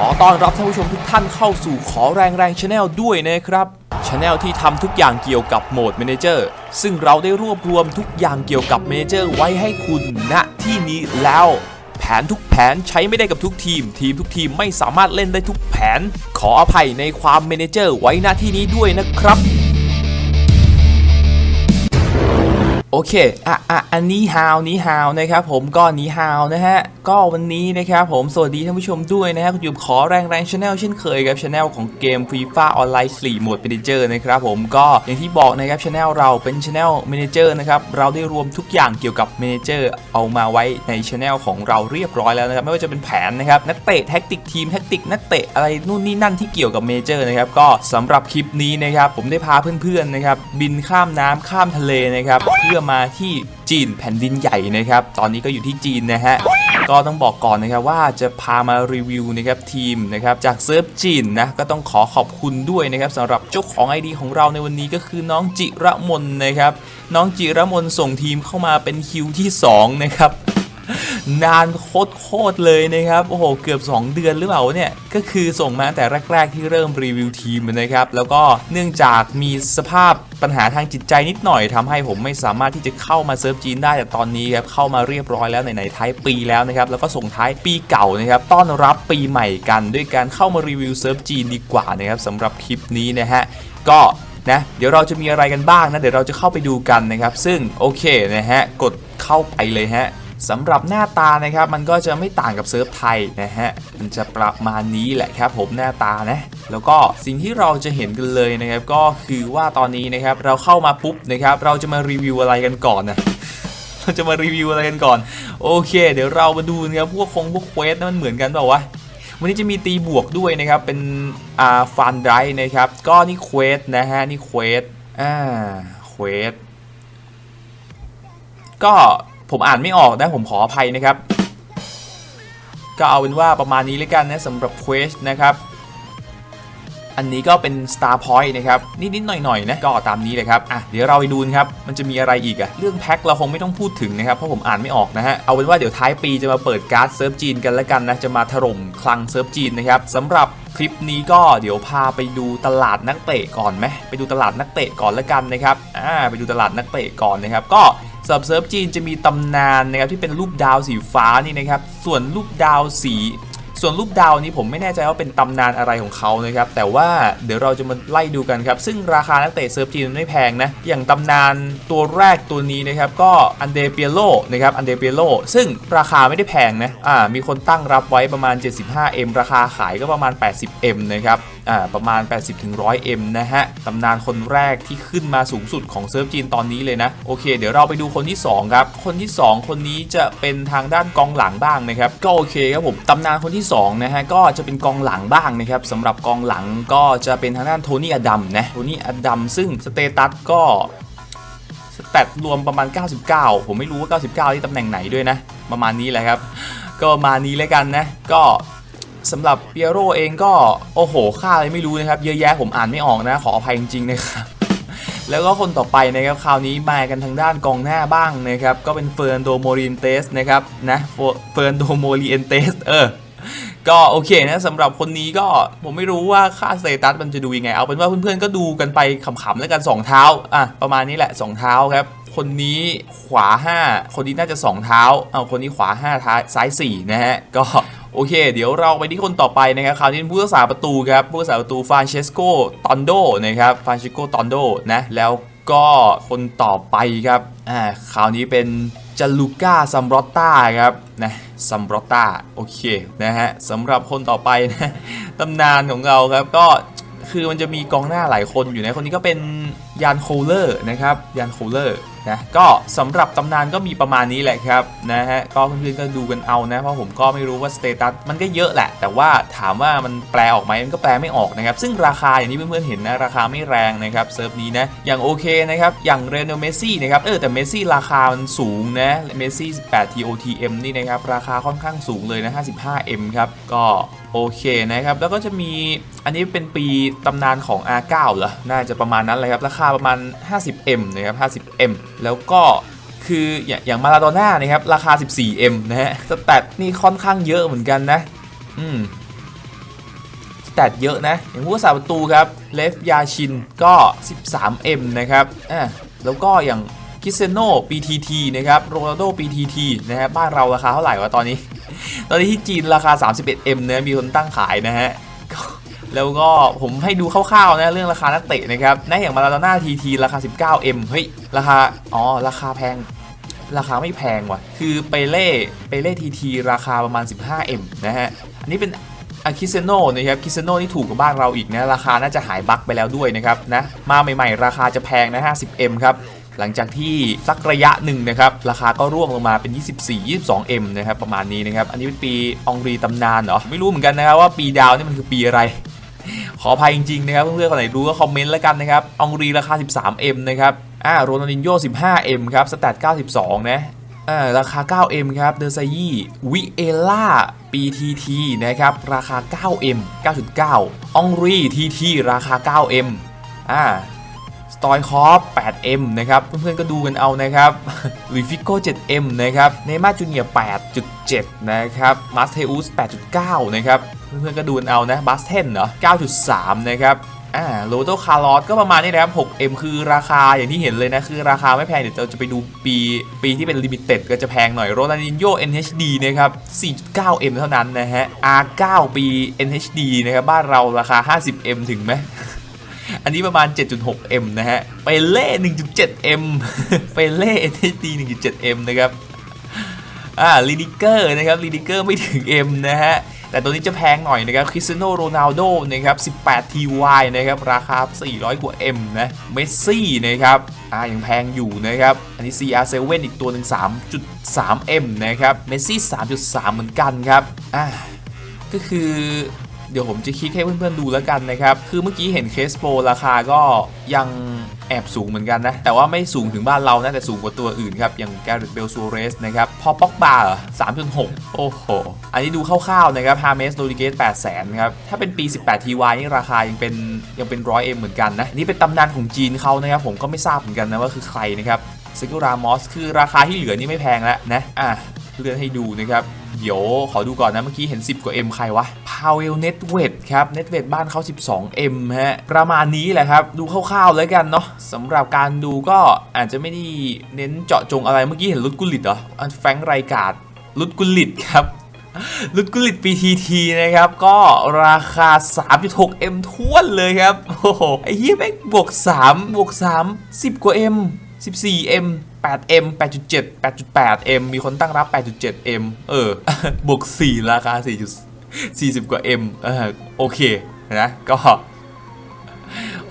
ขอต้อนรับท่านผู้ชมทุกท่านเข้าสู่ขอแรงแรงชาแนลด้วยนะครับชาแนลที่ทำทุกอย่างเกี่ยวกับโหมดเมนเจอร์ซึ่งเราได้รวบรวมทุกอย่างเกี่ยวกับเมนเจอร์ไว้ให้คุณณที่นี้แล้ว แผนทุกแผนใช้ไม่ได้กับทุกทีม ทีมทุกทีมไม่สามารถเล่นได้ทุกแผน ขออภัยในความเมเนเจอร์ไว้ณที่นี้ด้วยนะครับ โอเค อะอะอันนี้ฮาวนี้ฮาวนะครับผมก็นี้ฮาวนะฮะ ก็วันนี้นะครับผม สวัสดีท่านผู้ชมด้วยนะฮะ คุณอยู่ขอแรงแรงชาแนลเช่นเคยครับชาแนลของเกม FIFA Online 4โหมด Manager นะครับผม ก็อย่างที่บอกนะครับชาแนลเราเป็นชาแนล Manager นะครับ เราได้รวมทุกอย่างเกี่ยวกับ Manager เอามาไว้ในชาแนลของเราเรียบร้อยแล้วนะครับ ไม่ว่าจะเป็นแผนนะครับ นักเตะแท็กติกทีมแท็กติกนักเตะอะไรนู่นนี่นั่นที่เกี่ยวกับ Manager นะครับ ก็สำหรับคลิปนี้นะครับผมได้พาเพื่อนๆนะครับบินข้ามน้ำข้ามทะเลนะครับเพื่อมาที่จีนแผ่นดินใหญ่นะครับ ตอนนี้ก็อยู่ที่จีนนะฮะ ก็ต้องบอกก่อนนะครับว่าจะพามารีวิวนะครับทีมนะครับจากเซิร์ฟจีนนะก็ต้องขอขอบคุณด้วยนะครับสำหรับเจ้าของไอดีของเราในวันนี้ก็คือน้องจิระมนนะครับ น้องจิระมนส่งทีมเข้ามาเป็นคิวที่2นะครับ นานโคตรโคตรเลยนะครับ โอ้โห เกือบ 2 เดือนหรือเปล่าเนี่ย ก็คือส่งมาตั้งแต่แรก ๆ ที่เริ่มรีวิวทีมนะครับ แล้วก็เนื่องจากมีสภาพปัญหาทางจิตใจนิดหน่อยทำให้ผมไม่สามารถที่จะเข้ามาเซิร์ฟจีนได้แต่ตอนนี้ครับเข้ามาเรียบร้อยแล้วไหนท้ายปีแล้วนะครับแล้วก็ส่งท้ายปีเก่านะครับต้อนรับปีใหม่กัน ด้วยการเข้ามารีวิวเซิร์ฟจีนดีกว่านะครับสำหรับคลิปนี้นะฮะก็นะเดี๋ยวเราจะมีอะไรกันบ้างนะเดี๋ยวเราจะเข้าไปดูกันนะครับ ซึ่งโอเคนะฮะกดเข้าไปเลยฮะ สำหรับหน้าตานะครับมันก็จะไม่ต่างกับเซิร์ฟไทยนะฮะมันจะประมาณนี้แหละครับผมหน้าตานะแล้วก็สิ่งที่เราจะเห็นกันเลยนะครับก็คือว่าตอนนี้นะครับเราเข้ามาปุ๊บนะครับเราจะมารีวิวอะไรกันก่อนนะเราจะมารีวิวอะไรกันก่อน โอเค เดี๋ยวเรามาดูนะครับพวกคงพวกเควสนั้นมันเหมือนกันเปล่าวะวันนี้จะมีตีบวกด้วยนะครับเป็นอ่าฟันไดนะครับก็นี่เควสนะฮะนี่เควสอ่าเควสก็ ผมอ่านไม่ออกนะผมขออภัยนะครับ ก็เอาเป็นว่าประมาณนี้เลยกันนะสำหรับ Quest นะครับ อันนี้ก็เป็น Star Point นะครับ นิดๆหน่อยๆนะก็ตามนี้เลยครับอะเดี๋ยวเราไปดูนะครับมันจะมีอะไรอีกอะเรื่องแพ็คเราคงไม่ต้องพูดถึงนะครับเพราะผมอ่านไม่ออกนะฮะเอาเป็นว่าเดี๋ยวท้ายปีจะมาเปิดการ์ดเซิร์ฟจีนกันแล้วกันนะจะมาถล่มคลังเซิร์ฟจีนนะครับสำหรับคลิปนี้ก็เดี๋ยวพาไปดูตลาดนักเตะก่อนไหมไปดูตลาดนักเตะก่อนแล้วกันนะครับอ่าไปดูตลาดนักเตะก่อนนะครับ ก็ สำหรับเซิร์ฟจีนจะมีตำนานนะครับที่เป็นรูปดาวสีฟ้านี่นะครับ ส่วนรูปดาวสี ส่วนรูปดาวนี้ผมไม่แน่ใจว่าเป็นตำนานอะไรของเขานะครับ แต่ว่าเดี๋ยวเราจะมาไล่ดูกันครับ ซึ่งราคานักเตะเซิร์ฟจีนไม่แพงนะ อย่างตำนานตัวแรกตัวนี้นะครับ ก็อันเดเปียโลนะครับ อันเดเปียโลซึ่งราคาไม่ได้แพงนะ อ่า มีคนตั้งรับไว้ประมาณ 75M ราคาขายก็ประมาณ 80M นะครับ ประมาณ 80-100M นะฮะตำนานคนแรกที่ขึ้นมาสูงสุดของเซิร์ฟจีนตอนนี้เลยนะ โอเค เดี๋ยวเราไปดูคนที่ 2 ครับ คนที่ 2 คนนี้จะเป็นทางด้านกองหลังบ้างนะครับ ก็โอเคครับผมตำนานคนที่2นะฮะก็จะเป็นกองหลังบ้างนะครับสำหรับกองหลังก็จะเป็นทางด้านโทนี่อดัมนะโทนี่อดัมซึ่งสเตตัสก็สแตทรวมประมาณ 99 ผมไม่รู้ว่า 99 ที่ตำแหน่งไหนด้วยนะ ประมาณนี้แหละครับ ก็ประมาณนี้แล้วกันนะ ก็ สำหรับเปียโรเองก็โอ้โหค่าอะไรไม่รู้นะครับ เยอะแยะผมอ่านไม่ออกนะ ขออภัยจริงๆนะครับ แล้วก็คนต่อไปนะครับคราวนี้มากันทางด้านกองหน้าบ้างนะครับ ก็เป็นเฟิร์นโดโมรินเตสนะครับนะเฟิร์นโดโมริเอนเตสเออก็โอเคนะสำหรับคนนี้ก็ผมไม่รู้ว่าค่าสเตตัสมันจะดูยังไง เอาเป็นว่าเพื่อนๆก็ดูกันไปขำๆแล้วกัน 2 เท้าอะประมาณนี้แหละ 2 เท้าครับคนนี้ขวา 5 คนนี้น่าจะ 2 เท้าเอาคนนี้ขวา5ท้ายซ้าย4นะฮะก็ โอเค เดี๋ยวเราไปที่คนต่อไปนะครับคราวนี้เป็นผู้รักษาประตูครับผู้รักษาประตูฟานเชสโกตอนโดนะครับฟานเชสโกตอนโดนะแล้วก็คนต่อไปครับอ่าคราวนี้เป็นจาลูก้าซัมบรอตตาครับนะซัมบรอตตาโอเคนะฮะสำหรับคนต่อไปนะตำนานของเราครับก็คือมันจะมีกองหน้าหลายคนอยู่นะคนนี้ก็เป็น ยานโคลเลอร์นะครับยานโคลเลอร์นะก็สำหรับตำนานก็มีประมาณนี้แหละครับนะฮะก็เพื่อนๆก็ดูกันเอานะเพราะผมก็ไม่รู้ว่าสเตตัสมันก็เยอะแหละ แต่ว่าถามว่ามันแปลออกไหมมันก็แปลไม่ออกนะครับ ซึ่งราคาอย่างที่เพื่อนๆเห็นนะราคาไม่แรงนะครับเซิร์ฟนี้นะอย่างโอเคนะครับอย่างเรโนเมซี่นะครับเออแต่เมซี่ราคามันสูงนะเมซี่18 TOTM นี่นะครับราคาค่อนข้างสูงเลยนะ 55M ครับก็โอเคนะครับแล้วก็จะมีอันนี้เป็นปีตำนานของ R9 เหรอน่าจะประมาณนั้นเลยครับราคาประมาณ 50M นะครับ 50M แล้วก็คืออย่างอย่างมาราโดน่านะครับ ราคา 14M นะฮะ สแตทนี่ค่อนข้างเยอะเหมือนกันนะ อืมสเตตเยอะนะ อย่างผู้รักษาประตูครับ เลฟยาชินก็ 13M นะครับ อะแล้วก็อย่างคิเซโน PTT นะครับ โรนัลโด PTT นะครับบ้านเราราคาเท่าไหร่วะตอนนี้ ตอนนี้ที่จีนราคา 31M นะมีคนตั้งขายนะฮะ แล้วก็ผมให้ดูคร่าวๆนะเรื่องราคานักเตะนะครับนะอย่างมาราโดน่า TT ราคา 19M เฮ้ยราคาอ๋อราคาแพงราคาไม่แพงว่ะ คือเปเล่เปเล่ทีทีราคาประมาณ 15M นะฮะ อันนี้เป็นอาคิเซโนนะครับคิเซโนนี่ถูกกว่าบ้านเราอีกนะ ราคาน่าจะหายบั๊กไปแล้วด้วยนะครับนะ มาใหม่ๆ ราคาจะแพงนะ 50M ครับ หลังจากที่สักระยะหนึ่งนะครับ ราคาก็ร่วงลงมาเป็น 24 22M นะครับ ประมาณนี้นะครับ อันนี้เป็นปีองรีตำนานเหรอ ไม่รู้เหมือนกันนะครับว่าปีดาวนี่มันคือปีอะไร ขออภัยจริงๆนะครับเพื่อนๆคนไหนรู้ก็คอมเมนต์แล้วกันนะครับองรีราคา 13M นะครับอ่าโรนัลดินโญ่ 15M ครับสแตท92 นะอ่าราคา 9M ครับเดอร์ไซยี่วิเอล่า BTT นะครับราคา 9M 9.9องรี TT ราคา 9M อ่า สตอยคอฟ 8M นะครับ เพื่อนๆก็ดูกันเอานะครับหรือฟิโก้ 7M นะครับ เนม่าจูเนียร์ 8.7 นะครับ มาสเทอุส 8.9 นะครับ เพื่อนๆก็ดูกันเอานะบัสเทนเหรอ 9.3 นะครับอ่าโรโตคาร์ลอสก็ประมาณนี้นะครับ 6M คือราคาอย่างที่เห็นเลยนะ คือราคาไม่แพง เดี๋ยวเราจะไปดูปีปีที่เป็นลิมิเต็ดก็จะแพงหน่อยโรนัลดินโย NHD นะครับ 4.9M เท่านั้นนะฮะ R9 ปี NHD นะครับ บ้านเราราคา 50M ถึงไหม อันนี้ประมาณ 7.6M นะฮะ ไปเล่ 1.7M ไปเล่ NHD 1.7M นะครับ อ่าลีดิเกอร์นะครับลีดิเกอร์ไม่ถึง M นะฮะ แต่ตัวนี้จะแพงหน่อยนะครับคริสเตียโนโรนัลโดนะครับ18 TY นะครับ ราคา 400 กว่า M นะ เมสซี่นะครับ อ่ายังแพงอยู่นะครับ อันนี้ CR7 อีกตัวหนึ่ง3.3 M นะครับ เมสซี่ 3.3 เหมือนกันครับ อ่าก็คือ เดี๋ยวผมจะคลิกให้เพื่อนๆดูแล้วกันนะครับ คือเมื่อกี้เห็นเคสโปรราคาก็ยังแอบสูงเหมือนกันนะ แต่ว่าไม่สูงถึงบ้านเรานะ แต่สูงกว่าตัวอื่นครับ อย่างแกริ t เบลซูเรสนะครับ พอป็อกบาร์3.6โอ้โห อันนี้ดูคร่าวๆนะครับฮาเมสโรดิเกส8 0 0 0 0ครับ ถ้าเป็นปี 18 TY นี่ราคายังเป็นยังเป็น 100M เหมือนกันนะ นี่เป็นตำนานของจีนเขานะครับ ผมก็ไม่ทราบเหมือนกันนะว่าคือใครนะครับซิกุรามอสคือราคาที่เหลือนี่ไม่แพงแล้วนะ อะเลื่อนให้ดูนะครับ เดี๋ยวขอดูก่อนนะ เมื่อกี้เห็น 10 กว่า M ใครวะพาวเวลเน็ตเวทครับเน็ตเวทบ้านเขา 12M ฮะ ประมาณนี้แหละครับ ดูคร่าวๆแล้วกันเนาะสำหรับการดูก็อาจจะไม่ได้เน้นเจาะจงอะไรเมื่อกี้เห็นลุดกุลิตเหรออันแฟงไรการ์ดลุดกุลิตครับลุดกุลิต PTT นะครับ ก็ราคา 3.6M ท้วนเลยครับ โอ้โห ไอ้เหี้ยแม่งบวก 3 บวก 3 10 กว่า M 14M 8M 8.7 8.8M มีคนตั้งรับ 8.7M เออ บวก 4 ราคา 4 40 กว่า M เออโอเคนะ ก็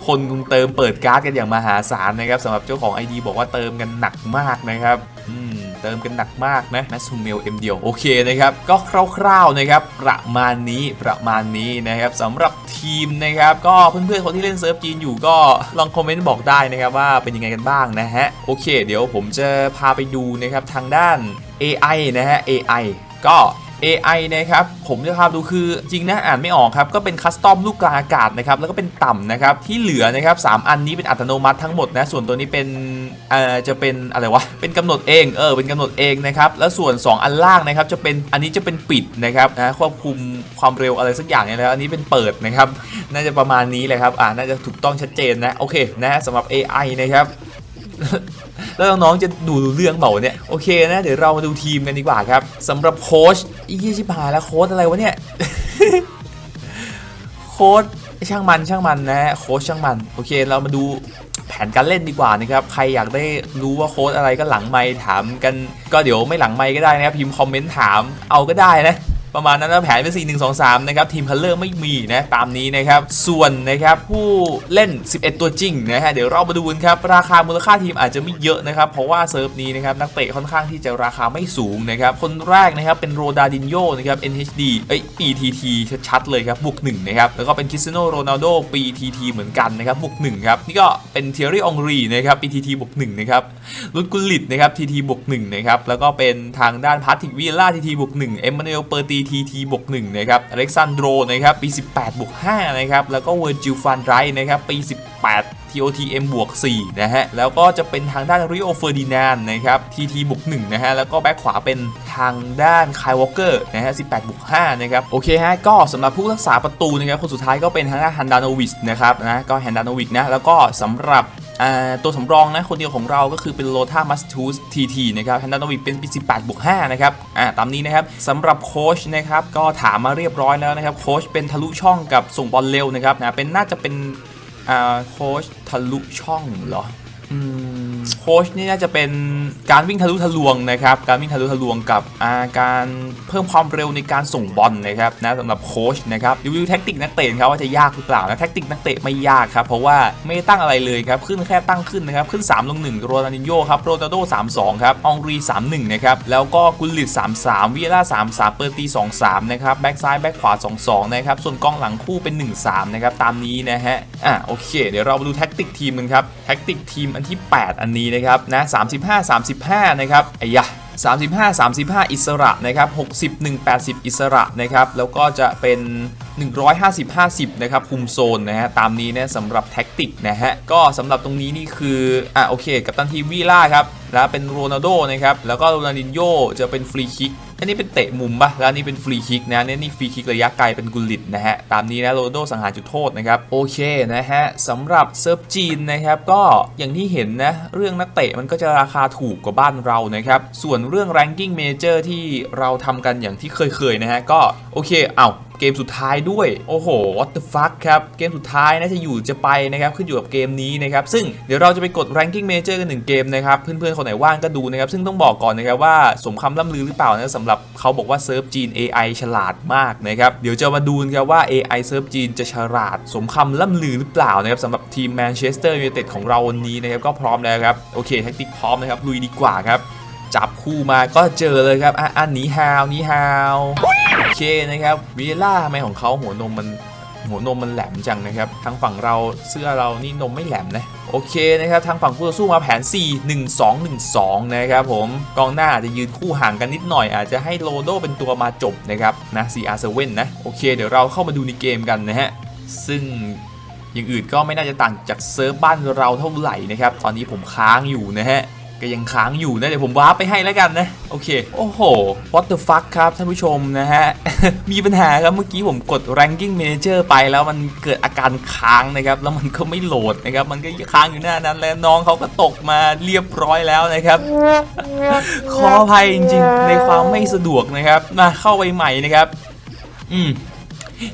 คนคงเติมเปิดการ์ดกันอย่างมหาศาลนะครับสำหรับเจ้าของ ID บอกว่าเติมกันหนักมากนะครับ เติมกันหนักมากนะแมสซูเมลเอ็มเดียวโอเคนะครับก็คร่าวๆนะครับประมาณนี้ประมาณนี้นะครับสำหรับทีมนะครับก็เพื่อนๆคนที่เล่นเซิร์ฟจีนอยู่ก็ลองคอมเมนต์บอกได้นะครับว่าเป็นยังไงกันบ้างนะฮะโอเค เดี๋ยวผมจะพาไปดูนะครับทางด้าน AI นะฮะ AI ก็ AI นะครับ ผมจะพาดูคือจริงนะอ่านไม่ออกครับ ก็เป็นคัสตอมลูกกลางอากาศนะครับ แล้วก็เป็นต่ำนะครับ ที่เหลือนะครับ 3 อันนี้เป็นอัตโนมัติทั้งหมดนะ ส่วนตัวนี้เป็น เอ่อจะเป็นอะไรวะ เป็นกำหนดเอง เออ เป็นกำหนดเองนะครับ แล้วส่วน 2 อันล่างนะครับ จะเป็น อันนี้จะเป็นปิดนะครับนะควบคุมความเร็วอะไรสักอย่างเนี่ยแล้ว อันนี้เป็นเปิดนะครับ น่าจะประมาณนี้แหละครับ อ่า น่าจะถูกต้องชัดเจนนะ โอเค นะสำหรับ AI นะครับแล้วน้องๆจะดูเรื่องเปล่าเนี่ยโอเคนะ เดี๋ยวเรามาดูทีมกันดีกว่าครับสำหรับโค้ชอีกชิบหายแล้วโค้ชอะไรวะเนี่ยโค้ชช่างมันช่างมันนะโค้ชช่างมัน โอเคเรามาดู แผนการเล่นดีกว่านะครับ ใครอยากได้รู้ว่าโค้ดอะไรก็หลังไมค์ถามกัน ก็เดี๋ยวไม่หลังไมค์ก็ได้นะครับพิมพ์คอมเมนต์ถามเอาก็ได้นะ ประมาณนั้นนะแผนเป็น4 1 2 3นะครับทีมคัลเลอร์ไม่มีนะตามนี้นะครับส่วนนะครับผู้เล่น 11 ตัวจริงนะฮะเดี๋ยวเรามาดูกันครับราคามูลค่าทีมอาจจะไม่เยอะนะครับเพราะว่าเซิร์ฟนี้นะครับนักเตะค่อนข้างที่จะราคาไม่สูงนะครับคนแรกนะครับเป็นโรดาดินโยนะครับ NHD เอ้ย PTT ชัดๆเลยครับบวก1นะครับแล้วก็เป็นคริสเตียโนโรนัลโด PTT เหมือนกันนะครับบวก1ครับนี่ก็เป็นเทอรี่องรีนะครับ PTT บวก1นะครับลุดกุลิตนะครับ TT บวก1นะครับแล้วก็เป็นทางด้านพาร์ติกวิลล่า TT บวก1เอ็มมานูเอลเปอร์ตี TT บวก1นะครับอเล็กซานโดรนะครับปี 18บวก5นะครับแล้วก็เวอร์จิลฟันไรนะครับปี 18 TOTM บวก4นะฮะ แล้วก็จะเป็นทางด้าน Rio Ferdinand นนะครับ TT บวก1นะฮะ แล้วก็แบ็คขวาเป็นทางด้าน Kyle Walker นะฮะ 18บวก5นะครับ โอเคฮะ ก็สำหรับผู้รักษาประตูนะครับ คนสุดท้ายก็เป็นทางด้านฮันดานวิชนะครับนะ ก็ฮันดานวิชนะ แล้วก็สำหรับ ตัวสำรองนะคนเดียวของเราก็คือเป็นโลธามัสทูสทีทีนะครับฮันดานวิกเป็นปี18บวก5นะครับตามนี้นะครับสำหรับโค้ชนะครับก็ถามมาเรียบร้อยแล้วนะครับโค้ชเป็นทะลุช่องกับส่งบอลเร็วนะครับนะเป็นน่าจะเป็นโค้ชทะลุช่องเหรออืม ค้ชนี่น่าจะเป็นการวิ่งทะลุทะลวงนะครับ การวิ่งทะลุทะลวงกับาการเพิ่มความเร็วในการส่งบอลนะครับนะสำหรับโค้ชนะครับรีวิวแท็กติกนักเตะครับว่าจะยากหรือเปล่านะแท็กติกนักเตะไม่ยากครับเพราะว่าไม่ตั้งอะไรเลยครับขึ้นแค่ตั้งขึ้นนะครับขึ้น 3 ลง 1 โรนัลดิโญครับโรนัลโด32 ครับอองรี 31 นะครับแล้วก็กุลลิต33วิเอล่า33 เปอร์ตี 23 นะครับแบ็กซ้ายแบ็กขวา 22 นะครับส่วนกองหลังคู่เป็น 1-3 นะครับตามนี้นะฮะอะโอเค เดี๋ยวเรามาดูแท็กติกทีมกันครับแท็กติกทีมอันที่ 8 อันนี้นะครับนะ35 35 นะครับไอ้ยะ35 35 อิสระนะครับ60 1 80 อิสระนะครับแล้วก็จะเป็น 150 50 นะครับคุมโซนนะฮะตามนี้นะสำหรับแท็กติกนะฮะก็สำหรับตรงนี้นี่คืออะโอเค กับตันทีวีล่าครับแล้วเป็นโรนัลโดนะครับแล้วก็โรนัลดินโยจะเป็นฟรีคิก อันนี้เป็นเตะมุมปะแล้วนี่เป็นฟรีคิกนะเนี่ยนี่ฟรีคิกระยะไกลเป็นกุลิตนะฮะ ตามนี้นะโรนโดสังหารจุดโทษนะครับ โอเคนะฮะสำหรับเซิร์ฟจีนนะครับก็อย่างที่เห็นนะ เรื่องนักเตะมันก็จะราคาถูกกว่าบ้านเรานะครับ ส่วนเรื่อง ranking major ที่เราทำกันอย่างที่เคยๆนะฮะก็โอเคเอ้าเกมสุดท้ายด้วย โอ้โห what the fuck ครับ เกมสุดท้ายนะจะอยู่จะไปนะครับ ขึ้นอยู่กับเกมนี้นะครับ ซึ่งเดี๋ยวเราจะไปกด ranking major กันหนึ่งเกมนะครับ เพื่อนๆ คนไหนว่างก็ดูนะครับ ซึ่งต้องบอกก่อนนะครับว่าสมคำล่ำลือหรือเปล่านะสำหรับเขาบอกว่าเซิร์ฟจีน AI ฉลาดมากนะครับ เดี๋ยวจะมาดูนะครับว่า AI เซิร์ฟจีนจะฉลาด สมคำล่ำลือหรือเปล่านะครับสำหรับทีมแมนเชสเตอร์ยูไนเต็ดของเราวันนี้นะครับก็พร้อมแล้วครับโอเคแท็กติกพร้อมนะครับลุยดีกว่าครับ จับคู่มาก็เจอเลยครับอะอันนี้ฮาวนี้ฮาวโอเคนะครับวิลล่าทำไมของเขาหัวนมมันหัวนมมันแหลมจังนะครับทางฝั่งเราเสื้อเรานี่นมไม่แหลมนะโอเคนะครับทางฝั่งคู่ต่อสู้มาแผน 4 1 2 1 2 นะครับผมกองหน้าอาจจะยืนคู่ห่างกันนิดหน่อยอาจจะให้โรโดเป็นตัวมาจบนะครับนะ CR7 นะโอเค เดี๋ยวเราเข้ามาดูในเกมกันนะฮะซึ่งอย่างอื่นก็ไม่น่าจะต่างจากเซิร์ฟบ้านเราเท่าไหร่นะครับ ตอนนี้ผมค้างอยู่นะฮะ ก็ยังค้างอยู่นะเดี๋ยวผมวาร์ปไปให้แล้วกันนะ โอเค โอ้โห what the fuck ครับท่านผู้ชมนะฮะ มีปัญหาครับเมื่อกี้ผมกด ranking manager ไปแล้วมันเกิดอาการค้างนะครับ แล้วมันก็ไม่โหลดนะครับ มันก็ค้างอยู่หน้านั้นแล้วน้องเขาก็ตกมาเรียบร้อยแล้วนะครับ ขออภัยจริงๆ ในความไม่สะดวกนะครับมาเข้าไปใหม่นะครับ อืม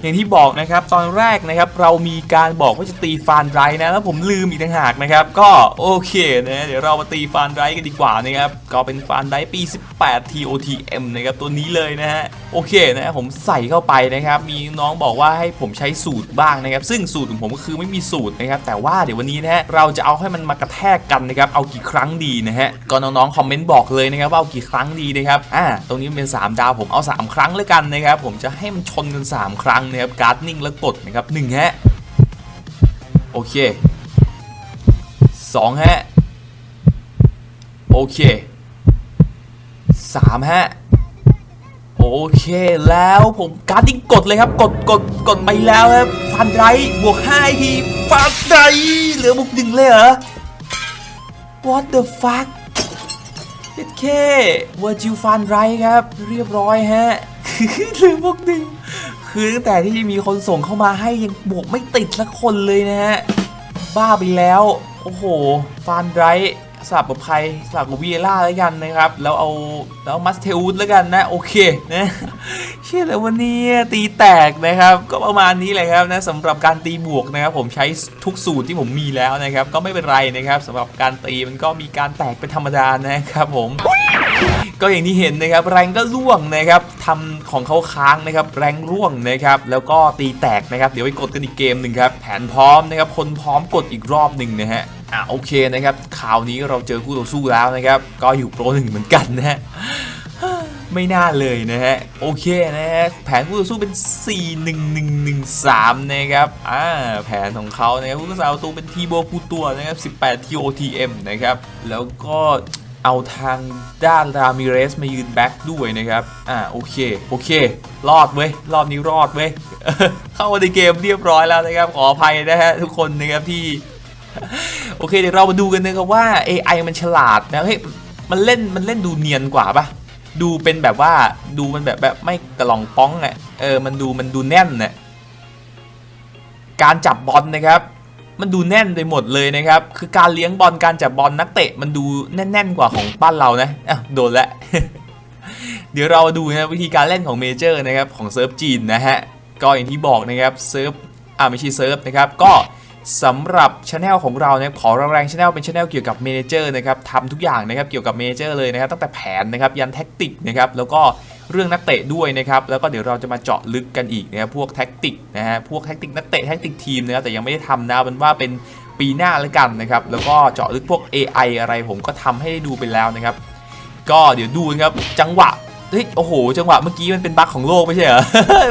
อย่างที่บอกนะครับตอนแรกนะครับเรามีการบอกว่าจะตีฟานไรนะแล้วผมลืมอีกต่างหากนะครับก็โอเคนะเดี๋ยวเรามาตีฟานไรกันดีกว่านะครับก็เป็นฟานไรปี 18 TOTM นะครับตัวนี้เลยนะฮะ โอเคนะผมใส่เข้าไปนะครับ มีน้องบอกว่าให้ผมใช้สูตรบ้างนะครับ ซึ่งสูตรของผมก็คือไม่มีสูตรนะครับ แต่ว่าเดี๋ยววันนี้นะฮะเราจะเอาให้มันมากระแทกกันนะครับ เอากี่ครั้งดีนะฮะก็น้องๆคอมเมนต์บอกเลยนะครับว่าเอากี่ครั้งดีนะครับอ่าตรงนี้เป็น 3 ดาวผมเอา 3 ครั้งเลยกันนะครับ ผมจะให้มันชนกัน 3 ครั้งนะครับการ์ดนิ่งแล้วกดนะครับหนึ่งฮะโอเคสองฮะโอเคสามฮะ โอเคแล้วผมการ์ดนิ่งกดเลยครับ กดกดกดไปแล้วครับฟันไรบวก5ทีฟันไรเหลือบวกหนึ่งเลยเหรอ What the fuck เจ็ดเคเวอร์จิวฟันไรครับ เรียบร้อยฮะเหลือบวกหนึ่งคือตั้งแต่ที่มีคนส่งเข้ามาให้ยังบวกไม่ติดสักคนเลยนะฮะ บ้าไปแล้ว โอ้โหฟานไร สลับกับใครสลับกับวีเอล่าแล้วกันนะครับ แล้วเอาแล้วมัสเทอุสแล้วกันนะโอเคนะเชื่อแต่วันนี้ตีแตกนะครับ ก็ประมาณนี้แหละครับนะสำหรับการตีบวกนะครับ ผมใช้ทุกสูตรที่ผมมีแล้วนะครับ ก็ไม่เป็นไรนะครับสำหรับการตีมันก็มีการแตกเป็นธรรมดานะครับผมก็อย่างที่เห็นนะครับแรงก็ร่วงนะครับทำของเขาค้างนะครับแรงร่วงนะครับแล้วก็ตีแตกนะครับ เดี๋ยวไปกดกันอีกเกมหนึ่งครับแผนพร้อมนะครับคนพร้อมกดอีกรอบหนึ่งนะฮะ อะโอเคนะครับข่าวนี้เราเจอคู่ต่อสู้แล้วนะครับ ก็อยู่โปรหนึ่งเหมือนกันนะฮะไม่น่าเลยนะฮะ โอเคนะฮะ แผนคู่ต่อสู้เป็น 4 1 1 1 3 นะครับ อ่า แผนของเขานะครับผู้รักษาประตูเป็นทีโบคูตัวนะครับ 18 TOTM นะครับ แล้วก็เอาทางด้านรามิเรสมายืนแบ็คด้วยนะครับ อ่า โอเค โอเค รอดเว้ย รอบนี้รอดเว้ย เข้ามาในเกมเรียบร้อยแล้วนะครับ ขออภัยนะฮะทุกคนนะครับที่ โอเคเดี๋ยวเรามาดูกันนะครับว่า AI มันฉลาดนะเฮ้ยมันเล่นมันเล่นดูเนียนกว่าปะดูเป็นแบบว่าดูมันแบบแบบไม่กระลองป้องอะเออมันดูมันดูแน่นน่ะการจับบอลนะครับ มันดูแน่นไปหมดเลยนะครับ คือการเลี้ยงบอลการจับบอลนักเตะมันดูแน่นๆกว่าของบ้านเรานะอะโดนละเดี๋ยวเราดูนะวิธีการเล่นของเมเจอร์นะครับของเซิร์ฟจีนนะฮะก็อย่างที่บอกนะครับเซิร์ฟอ่าไม่ใช่เซิร์ฟนะครับก็ สำหรับช anel ของเราเนี่ยขอแรงช anel เป็นช anel เกี่ยวกับเมเจอร์นะครับทำทุกอย่างนะครับเกี่ยวกับเมเจอร์เลยนะครับตั้งแต่แผนนะครับยันแท็กติกนะครับแล้วก็เรื่องนักเตะด้วยนะครับแล้วก็เดี๋ยวเราจะมาเจาะลึกกันอีกนะครับพวกแท็กติกนะฮะพวกแท็กติกนักเตะแท็กติกทีมนะครับแต่ยังไม่ได้ทำนะเป็นว่าเป็นปีหน้าแล้วกันนะครับแล้วก็เจาะลึกพวก AI อะไรผมก็ทำให้ได้ดูไปแล้วนะครับก็เดี๋ยวดูนะครับจังหวะ เฮ้ยโอ้โห จังหวะเมื่อกี้มันเป็นบั๊กของโลกไม่ใช่เหรอ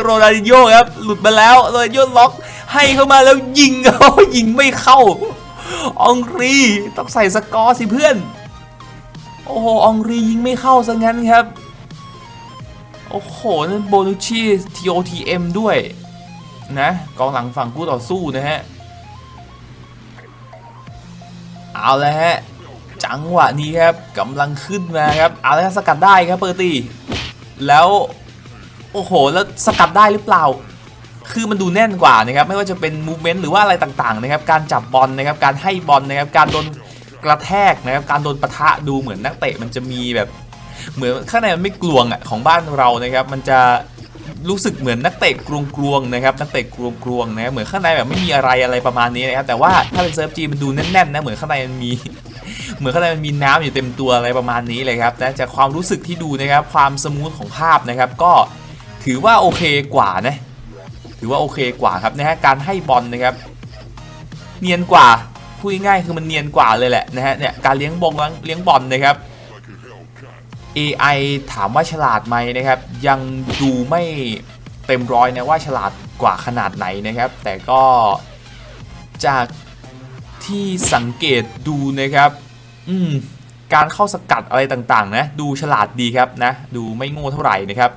โรนัลดิโญครับ หลุดมาแล้วโรนัลดิโญล็อกให้เข้ามาแล้วยิงโอ้ยิงไม่เข้าอองรีต้องใส่สกอร์สิเพื่อน โอ้โหอองรียิงไม่เข้าซะงั้นครับ โอ้โห นั่นโบนุชี TOTM ด้วย นะ กองหลังฝั่งคู่ต่อสู้นะฮะ เอาแล้วฮะ จังหวะนี้ครับกำลังขึ้นมาครับเอาแล้วสกัดได้ครับเปอร์ตี้แล้วโอ้โหแล้วสกัดได้หรือเปล่า คือมันดูแน่นกว่านะครับไม่ว่าจะเป็นมูเมนต์หรือว่าอะไรต่างๆนะครับการจับบอลนะครับการให้บอลนะครับการโดนกระแทกนะครับการโดนปะทะดูเหมือนนักเตะมันจะมีแบบเหมือนข้างในมันไม่กลวงอะของบ้านเรานะครับ มันจะรู้สึกเหมือนนักเตะกลวงๆนะครับนักเตะกลวงๆนะครับเหมือนข้างในแบบไม่มีอะไรอะไรประมาณนี้นะครับแต่ว่าถ้าเป็นเซิร์ฟจีมันดูแน่นๆนะเหมือนข้างในมันมี เหมือนข้างในมันมีน้ำอยู่เต็มตัวอะไรประมาณนี้เลยครับนะจากความรู้สึกที่ดูนะครับความสมูทของภาพนะครับก็ถือว่าโอเคกว่านะถือว่าโอเคกว่าครับนะฮะการให้บอลนะครับ เนียนกว่าพูดง่ายๆคือมันเนียนกว่าเลยแหละนะฮะเนี่ยการเลี้ยงบอลเลี้ยงบอลนะครับ AI ถามว่าฉลาดไหมนะครับ ยังดูไม่เต็มร้อยนะว่าฉลาดกว่าขนาดไหนนะครับ แต่ก็จากที่สังเกตดูนะครับ อืมการเข้าสกัดอะไรต่างๆนะดูฉลาดดีครับนะดูไม่โง่เท่าไหร่นะครับ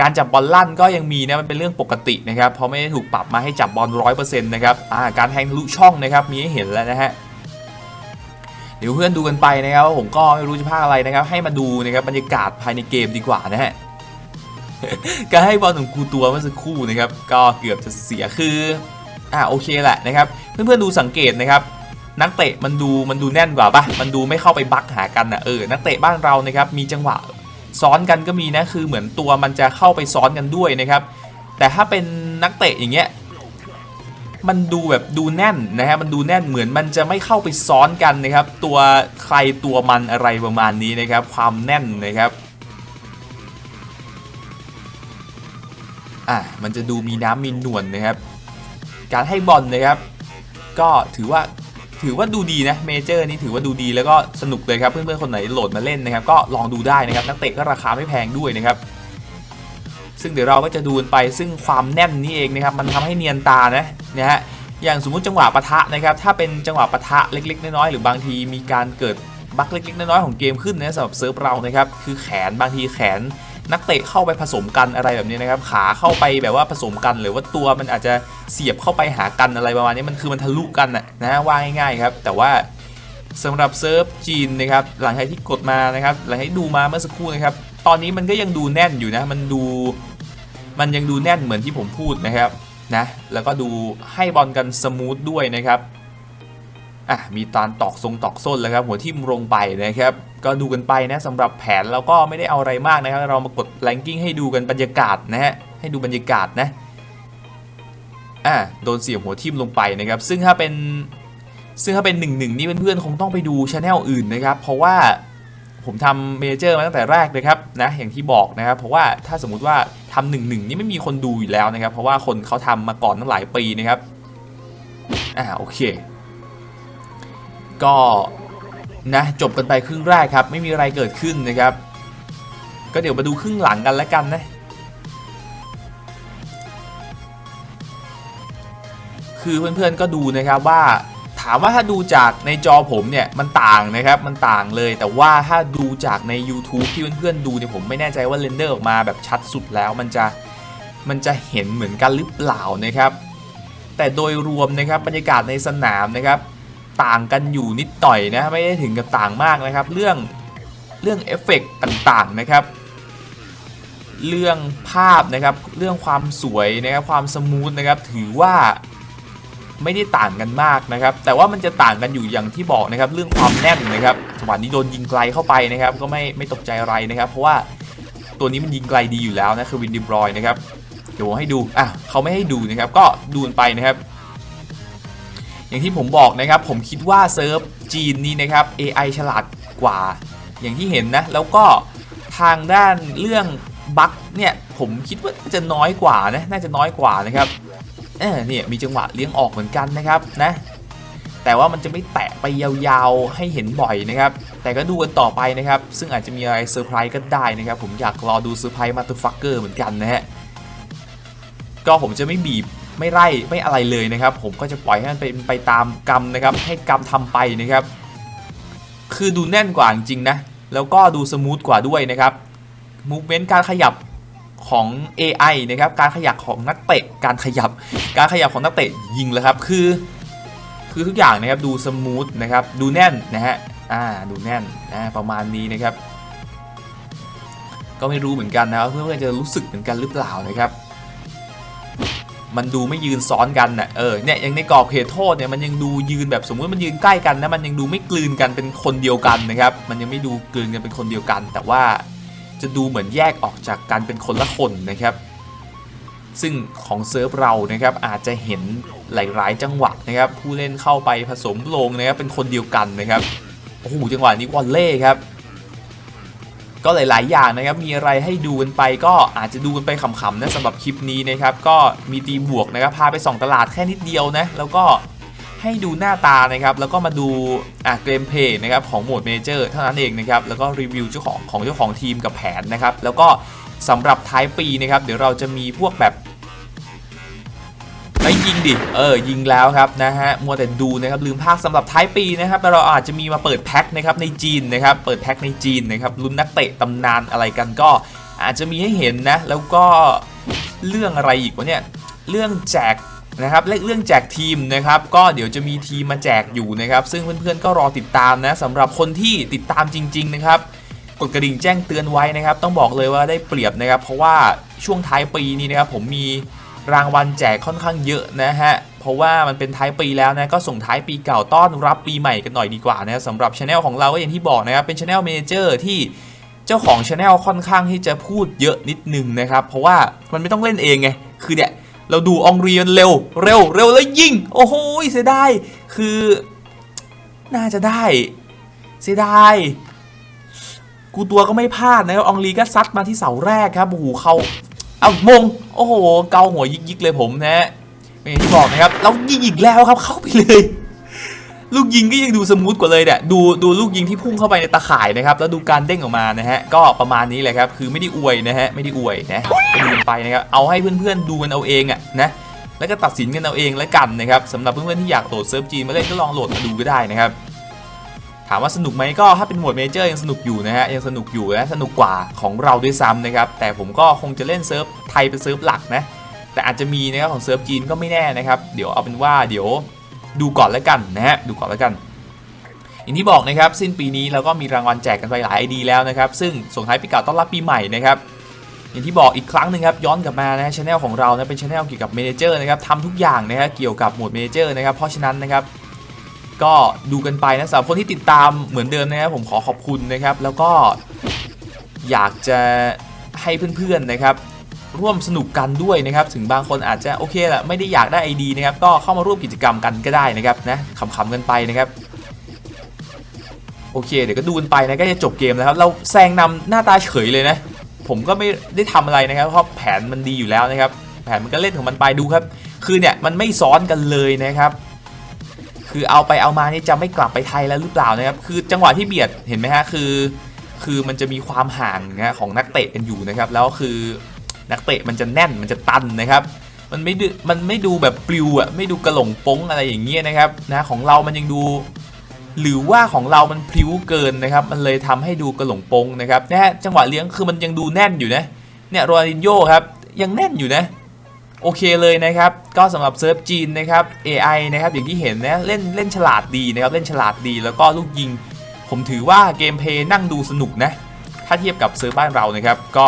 การจับบอลลั่นก็ยังมีนะมันเป็นเรื่องปกตินะครับเพราะไม่ได้ถูกปรับมาให้จับบอลร้อยเปอร์เซ็นต์นะครับอ่าการแทงทะลุช่องนะครับมีให้เห็นแล้วนะฮะเดี๋ยวเพื่อนดูกันไปนะครับว่าผมก็ไม่รู้จะพากอะไรนะครับ ให้มาดูนะครับบรรยากาศภายในเกมดีกว่านะฮะการให้บอลของกูตัวเมื่อสักครู่นะครับ ก็เกือบจะเสียคืออ่าโอเคแหละนะครับ เพื่อนๆดูสังเกตนะครับ นักเตะมันดูมันดูแน่นกว่าปะมันดูไม่เข้าไปบักหากันอะเออนักเตะบ้านเรานะครับมีจังหวะซ้อนกันก็มีนะคือเหมือนตัวมันจะเข้าไปซ้อนกันด้วยนะครับแต่ถ้าเป็นนักเตะอย่างเงี้ยมันดูแบบดูแน่นนะฮะมันดูแน่นเหมือนมันจะไม่เข้าไปซ้อนกันนะครับ ตัวใครตัวมันอะไรประมาณนี้นะครับ ความแน่นนะครับอะมันจะดูมีน้ำมีนวลนะครับ การให้บอลนะครับ ก็ถือว่า ถือว่าดูดีนะเมเจอร์นี้ถือว่าดูดีแล้วก็สนุกเลยครับเพื่อนๆคนไหนโหลดมาเล่นนะครับก็ลองดูได้นะครับนักเตะก็ราคาไม่แพงด้วยนะครับซึ่งเดี๋ยวเราก็จะดูไปซึ่งความแน่นนี่เองนะครับมันทำให้เนียนตานะนะฮะอย่างสมมุติจังหวะปะทะนะครับถ้าเป็นจังหวะปะทะเล็กๆน้อยๆหรือบางทีมีการเกิดบั๊กเล็กๆน้อยๆของเกมขึ้นนะสำหรับเซิร์ฟเรานะครับคือแขนบางทีแขน นักเตะเข้าไปผสมกันอะไรแบบนี้นะครับขาเข้าไปแบบว่าผสมกัน หรือว่าตัวมันอาจจะเสียบเข้าไปหากันอะไรประมาณนี้มันคือมันทะลุกันน่ะนะว่าง่ายๆครับ แต่ว่าสำหรับเซิร์ฟจีนนะครับหลังจากที่กดมานะครับหลังจากที่ดูมาเมื่อสักครู่นะครับตอนนี้มันก็ยังดูแน่นอยู่นะมันดู มันยังดูแน่นเหมือนที่ผมพูดนะครับนะแล้วก็ดูให้บอลกันสมูทด้วยนะครับ อะมีตานตอกทรงตอกส้นแล้วครับหัวทิ่มลงไปนะครับก็ดูกันไปนะสำหรับแผนเราก็ไม่ได้เอาอะไรมากนะครับ เรามากดแรงกิ้งให้ดูกันบรรยากาศนะฮะให้ดูบรรยากาศนะอะโดนเสียบหัวทิ่มลงไปนะครับ ซึ่งถ้าเป็นซึ่งถ้าเป็นหนึ่งหนึ่งนี่เพื่อนๆคงต้องไปดูช anel อื่นนะครับ เพราะว่าผมทำเมเจอร์มาตั้งแต่แรกเลยครับนะอย่างที่บอกนะครับ เพราะว่าถ้าสมมุติว่าทำหนึ่งหนึ่งนี่ไม่มีคนดูอยู่แล้วนะครับ เพราะว่าคนเขาทำมาก่อนตั้งหลายปีนะครับอ่าโอเค ก็นะจบกันไปครึ่งแรกครับ ไม่มีอะไรเกิดขึ้นนะครับ ก็เดี๋ยวมาดูครึ่งหลังกันแล้วกันนะคือเพื่อนๆก็ดูนะครับว่าถามว่าถ้าดูจากในจอผมเนี่ยมันต่างนะครับมันต่างเลย แต่ว่าถ้าดูจากใน YouTube ที่เพื่อนๆดูเนี่ยผมไม่แน่ใจว่าเรนเดอร์ออกมาแบบชัดสุดแล้วมันจะมันจะเห็นเหมือนกันหรือเปล่านะครับ แต่โดยรวมนะครับบรรยากาศในสนามนะครับ ต่างกันอยู่นิดหน่อยนะไม่ได้ถึงกับต่างมากนะครับ เรื่องเรื่องเอฟเฟกต์ต่างๆนะครับ เรื่องภาพนะครับเรื่องความสวยนะครับความสมูทนะครับถือว่าไม่ได้ต่างกันมากนะครับ แต่ว่ามันจะต่างกันอยู่อย่างที่บอกนะครับ เรื่องความแน่นนะครับจังหวะนี้โดนยิงไกลเข้าไปนะครับ ก็ไม่ไม่ตกใจอะไรนะครับ เพราะว่าตัวนี้มันยิงไกลดีอยู่แล้วนะคือวินดิบรอยนะครับเดี๋ยวให้ดูอะเขาไม่ให้ดูนะครับ ก็ดูนไปนะครับ อย่างที่ผมบอกนะครับ ผมคิดว่าเซิร์ฟจีนนี้นะครับ AI ฉลาดกว่า อย่างที่เห็นนะ แล้วก็ทางด้านเรื่องบั๊กเนี่ยผมคิดว่าจะน้อยกว่านะน่าจะน้อยกว่านะครับเออเนี่ยมีจังหวะเลี้ยงออกเหมือนกันนะครับนะแต่ว่ามันจะไม่แตะไปยาวๆให้เห็นบ่อยนะครับ แต่ก็ดูกันต่อไปนะครับ ซึ่งอาจจะมีอะไรเซอร์ไพรส์ก็ได้นะครับ ผมอยากรอดูเซอร์ไพรส์มาต h ฟักเกอร์เหมือนกันนะฮะ ก็ผมจะไม่บีบ ไม่ไล่ไม่อะไรเลยนะครับ ผมก็จะปล่อยให้มันเป็นไปตามกรรมนะครับ ให้กรรมทำไปนะครับ คือดูแน่นกว่าจริงนะ แล้วก็ดูสมูทกว่าด้วยนะครับมูฟเมนต์การขยับของ AI นะครับ การขยับของนักเตะ การขยับ การขยับของนักเตะยิงเลยครับ คือ คือทุกอย่างนะครับ ดูสมูทนะครับ ดูแน่นนะฮะ อ่า ดูแน่นนะประมาณนี้นะครับ ก็ไม่รู้เหมือนกันนะเพื่อนๆจะรู้สึกเหมือนกันหรือเปล่านะครับ มันดูไม่ยืนซ้อนกันนะเออเนี่ยอย่างในกรอบเขตโทษเนี่ยมันยังดูยืนแบบสมมุติมันยืนใกล้กันนะมันยังดูไม่กลืนกันเป็นคนเดียวกันนะครับมันยังไม่ดูกลืนกันเป็นคนเดียวกัน แต่ว่าจะดูเหมือนแยกออกจากกันเป็นคนละคนนะครับ ซึ่งของเซิร์ฟเรานะครับอาจจะเห็นหลายๆ จังหวะนะครับผู้เล่นเข้าไปผสมลงนะครับเป็นคนเดียวกันนะครับโอ้โหจังหวะนี้วอลเล่ครับ ก็หลาย ๆ อย่างนะครับ มีอะไรให้ดูกันไปก็อาจจะดูกันไปขำๆนะสำหรับคลิปนี้นะครับ ก็มีตีบวกนะครับ พาไปส่องตลาดแค่นิดเดียวนะ แล้วก็ให้ดูหน้าตานะครับ แล้วก็มาดูอะเกมเพย์นะครับของโหมดเมเจอร์เท่านั้นเองนะครับ แล้วก็รีวิวเจ้าของของเจ้าของทีมกับแผนนะครับ แล้วก็สำหรับท้ายปีนะครับ เดี๋ยวเราจะมีพวกแบบ ยิงดิ เออ ยิงแล้วครับนะฮะ มัวแต่ดูนะครับลืมภาคสำหรับท้ายปีนะครับ เราอาจจะมีมาเปิดแพ็คนะครับในจีนนะครับ เปิดแพ็คในจีนนะครับลุ้นนักเตะตำนานอะไรกันก็อาจจะมีให้เห็นนะ แล้วก็เรื่องอะไรอีกวะเนี่ย เรื่องแจกนะครับเรื่องแจกทีมนะครับก็เดี๋ยวจะมีทีมมาแจกอยู่นะครับ ซึ่งเพื่อนๆก็รอติดตามนะสำหรับคนที่ติดตามจริง ๆ นะครับกดกระดิ่งแจ้งเตือนไว้นะครับ ต้องบอกเลยว่าได้เปรียบนะครับ เพราะว่าช่วงท้ายปีนี้นะครับผมมี รางวัลแจกค่อนข้างเยอะนะฮะ เพราะว่ามันเป็นท้ายปีแล้วนะ ก็ส่งท้ายปีเก่าต้อนรับปีใหม่กันหน่อยดีกว่านะสำหรับช anel ของเราก็อย่างที่บอกนะครับ เป็นช anel manager ที่เจ้าของช anel ค่อนข้างที่จะพูดเยอะนิดนึงนะครับ เพราะว่ามันไม่ต้องเล่นเองไง คือเนี่ยเราดูองรีมันเร็ว เร็ว เร็วแล้วยิง โอ้โหเสียดาย คือ น่าจะได้ เสียดายกูตัวก็ไม่พลาดนะครับองลีก็ซัดมาที่เสาแรกครับโอ้โหเขา เอามง โอ้โห เกาหัวยิกๆเลยผมนะฮะอย่างที่บอกนะครับเรายิงอีกแล้วครับเข้าไปเลย ลูกยิงก็ยังดูสมูทกว่าเลยเนี่ยดูดูลูกยิงที่พุ่งเข้าไปในตาข่ายนะครับ แล้วดูการเด้งออกมานะฮะก็ประมาณนี้แหละครับ คือไม่ได้อวยนะฮะไม่ได้อวยนะก็ดูกันไปนะครับเอาให้เพื่อนๆดูกันเอาเองอะนะแล้วก็ตัดสินกันเอาเองแล้วกันนะครับสำหรับเพื่อนๆที่อยากโหลดเซิร์ฟจีนมาเล่นก็ลองโหลดมาดูก็ได้นะครับ ถามว่าสนุกไหมก็ถ้าเป็นโหมดเมเจอร์ยังสนุกอยู่นะฮะยังสนุกอยู่นะสนุกกว่าของเราด้วยซ้ำนะครับแต่ผมก็คงจะเล่นเซิร์ฟไทยเป็นเซิร์ฟหลักนะแต่อาจจะมีนะครับของเซิร์ฟจีนก็ไม่แน่นะครับเดี๋ยวเอาเป็นว่าเดี๋ยวดูก่อนแล้วกันนะฮะดูก่อนแล้วกันอย่างที่บอกนะครับสิ้นปีนี้เราก็มีรางวัลแจกกันไปหลายไอดีแล้วนะครับซึ่งส่งท้ายปีเก่าต้อนรับปีใหม่นะครับอย่างที่บอกอีกครั้งหนึ่งครับย้อนกลับมานะช anel ของเรานะเป็นช anel เกี่ยวกับเมเนเจอร์นะครับทำทุกอย่างนะฮะเกี่ยวกับโหมดเมเนเจอร์นะครับเพราะฉะนั้นนะครับ ก็ดูกันไปนะสำหรับคนที่ติดตามเหมือนเดิมนะครับผมขอขอบคุณนะครับ แล้วก็อยากจะให้เพื่อนๆนะครับ ร่วมสนุกกันด้วยนะครับ ถึงบางคนอาจจะโอเคแหละไม่ได้อยากได้ ID นะครับ ก็เข้ามาร่วมกิจกรรมกันก็ได้นะครับนะขำๆกันไปนะครับโอเคเดี๋ยวก็ดูกันไปนะก็จะจบเกมแล้วครับเราแซงนำหน้าตาเฉยเลยนะ ผมก็ไม่ได้ทำอะไรนะครับเพราะแผนมันดีอยู่แล้วนะครับ แผนมันก็เล่นของมันไปดูครับ คือเนี่ยมันไม่ซ้อนกันเลยนะครับ คือเอาไปเอามานี่จะไม่กลับไปไทยแล้วหรือเปล่านะครับ คือจังหวะที่เบียดเห็นไหมฮะคือ คือมันจะมีความห่างนะของนักเตะกันอยู่นะครับ แล้วคือนักเตะมันจะแน่นมันจะตันนะครับ มันไม่ดูมันไม่ดูแบบปลิวอะไม่ดูกระหลงป้งอะไรอย่างเงี้ยนะครับนะของเรามันยังดู หรือว่าของเรามันพลิ้วเกินนะครับ มันเลยทำให้ดูกระหลงป้งนะครับนะฮะจังหวะเลี้ยงคือมันยังดูแน่นอยู่นะเนี่ยโรนัลดินโญ่ครับยังแน่นอยู่นะ โอเคเลยนะครับ ก็สำหรับเซิร์ฟจีนนะครับ AI นะครับอย่างที่เห็นนะเล่นเล่นฉลาดดีนะครับเล่นฉลาดดีแล้วก็ลูกยิง ผมถือว่าเกมเพย์นั่งดูสนุกนะถ้าเทียบกับเซิร์ฟบ้านเรานะครับก็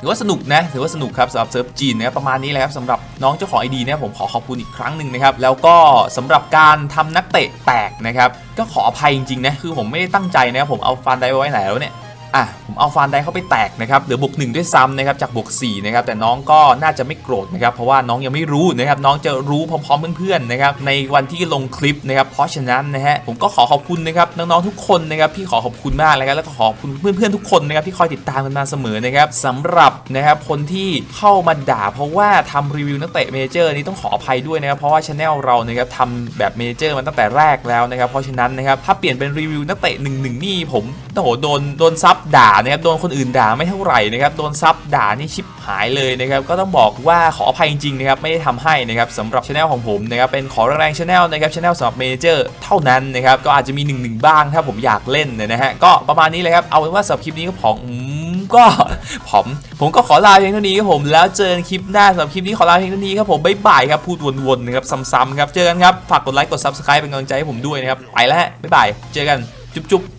ถือว่าสนุกนะถือว่าสนุกครับสำหรับเซิร์ฟจีนนะครับประมาณนี้แหละครับสำหรับน้องเจ้าของไอดีนะผมขอขอบคุณอีกครั้งหนึ่งนะครับแล้วก็สำหรับการทำนักเตะแตกนะครับก็ขออภัยจริงๆนะคือผมไม่ได้ตั้งใจนะครับผมเอาฟันไดไว้ไหนแล้วเนี่ย อะผมเอาฟันไดเข้าไปแตกนะครับเหลือบวกหนึ่งด้วยซ้ำนะครับจากบวก4นะครับแต่น้องก็น่าจะไม่โกรธนะครับเพราะว่าน้องยังไม่รู้นะครับน้องจะรู้พร้อมๆเพื่อนๆนะครับในวันที่ลงคลิปนะครับเพราะฉะนั้นนะฮะผมก็ขอขอบคุณนะครับน้องๆทุกคนนะครับพี่ขอขอบคุณมากเลยครับแล้วก็ขอบคุณเพื่อนๆทุกคนนะครับที่คอยติดตามกันมาเสมอนะครับสำหรับนะครับคนที่เข้ามาด่า เพราะว่าทำรีวิวนักเตะเมเจอร์นี้ต้องขออภัยด้วยนะครับเพราะว่าช anel เรานะครับทำแบบเมเจอร์มาตั้งแต่แรกแล้วนะครับเพราะฉะนั้นนะครับถ้าเปลี่ยนเป็นรีวิวนักเตะหนึ่งหนึ่งนี่ผมโอ้โหโดนโดนซับด่านะครับโดนคนอื่นด่าไม่เท่าไหร่นะครับโดนซับด่านี่ชิบหายเลยนะครับก็ต้องบอกว่าขออภัยจริงๆนะครับไม่ได้ทำให้นะครับสำหรับช anel ของผมนะครับเป็นขอแรงๆช anel นะครับช anel สำหรับเมเจอร์เท่านั้นนะครับก็อาจจะมีหนึ่งหนึ่งบ้างถ้าผมอยากเล่นเนยนะฮะก็ประมาณนี้เลยครับเอาเป็นว่าสำหรับคลิปนี้ก็ของอืมก็ผมผมก็ขอลาเพียงเท่านี้ครับผมแล้วเจอกันคลิปหน้าสำหรับคลิปนี้ขอลาเพียงเท่านี้ครับผมบ๊ายบายครับพูดวนๆนะครับซ้ำๆครับเจอกันครับฝากกดไลค์กด subscribe เป็นกำลังใจให้ผมด้วยนะครับไปแล้วฮะบ๊ายบายเจอกันจุ๊บๆ